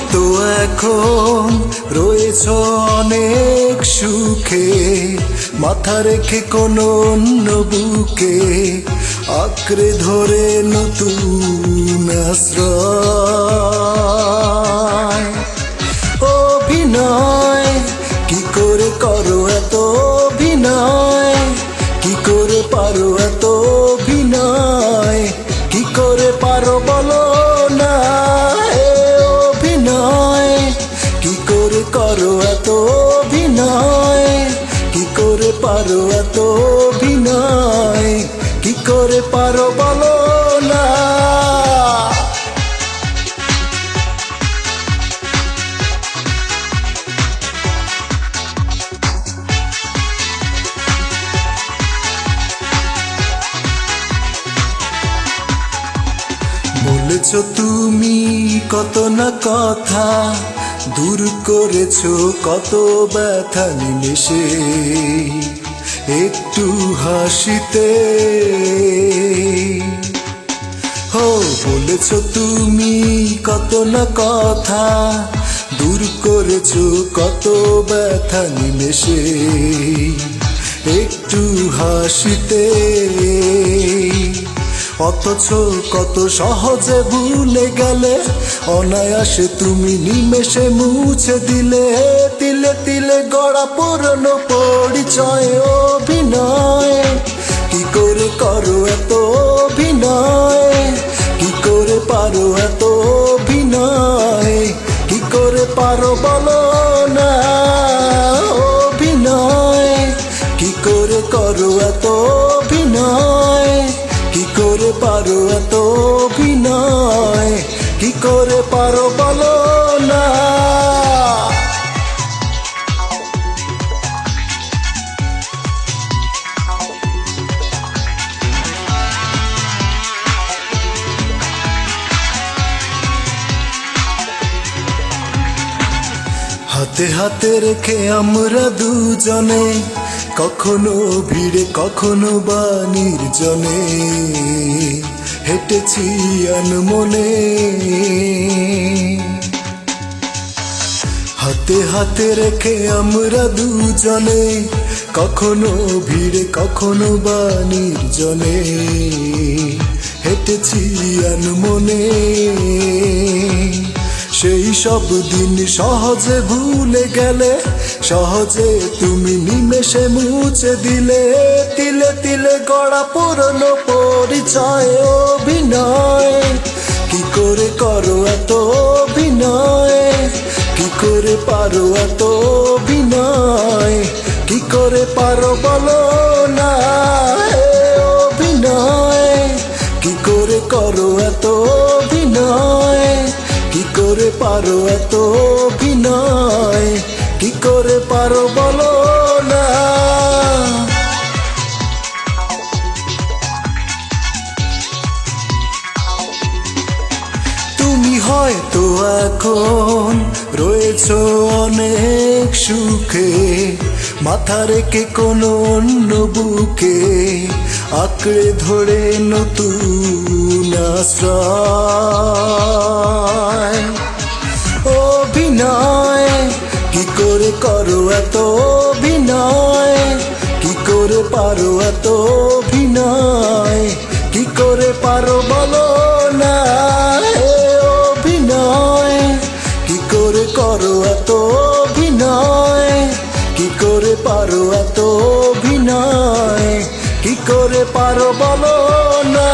এখন রয়েছ অনেক সুখে। মাথা রেখে কোন অন্য বুকে, আঁকড়ে ধরে নতুন আশ্রয়। অভিনয়, কি করে করো এত অভিনয়? কি করে পারো এত অভিনয়? কি করে পারো বলো? পারো এত অভিনয়? কি করে পারো বলো না? বলেছ তুমি কত না কথা? দূর করেছ, কত ব্যথা নিমেষে। একটু হাসিতে হো বলেছ তুমি কত না কথা। দূর করেছ, কত ব্যথা নিমেষে। একটু হাসিতে অথচ কত সহজে ভুলে গেলে অনায়াসে তুমি নিমেষে মুছে দিলে, তিলে তিলে গড়া পুরনো পরিচয়, অভিনয়। কি করে করো এত অভিনয়? কি করে পারো এত অভিনয়? কি করে পারো বলো না? অভিনয়। কি করে করো এত অভিনয়? কি করে পারো এত অভিনয়? কি করে হাতে হাতে রেখে আমরা দুজনে, কখনো ভিড়ে, কখনো বা নির্জনে। হেঁটেছি মনে হাতে হাতে রেখে আমরা দুজনে, কখনো ভিড়ে, কখনো বা নির্জনে। হেঁটেছি আনমনে। সেই সব দিন সহজে ভুলে গেলে, সহজে তুমি নিমেষে মুছে দিলে, তিলে তিলে গড়া পুরনো পরিচয়, অভিনয়। কি করে করো এত অভিনয়? কি করে পারো এত অভিনয়? কি করে পারো বলো না অভিনয়। কি করে করো এত করে পারো এত অভিনয়? কি করে পারো বলো না? তুমি হয়তো এখন রয়েছ অনেক সুখে, মাথা রেখে কোনো অন্য বুকে, আঁকড়ে ধরে নতুন আশ্রয়। এত অভিনয়? কি করে পারো বলো না? অভিনয়। কি করে করো এত অভিনয়? কি করে পারো এত অভিনয়? কি করে পারো বলো না?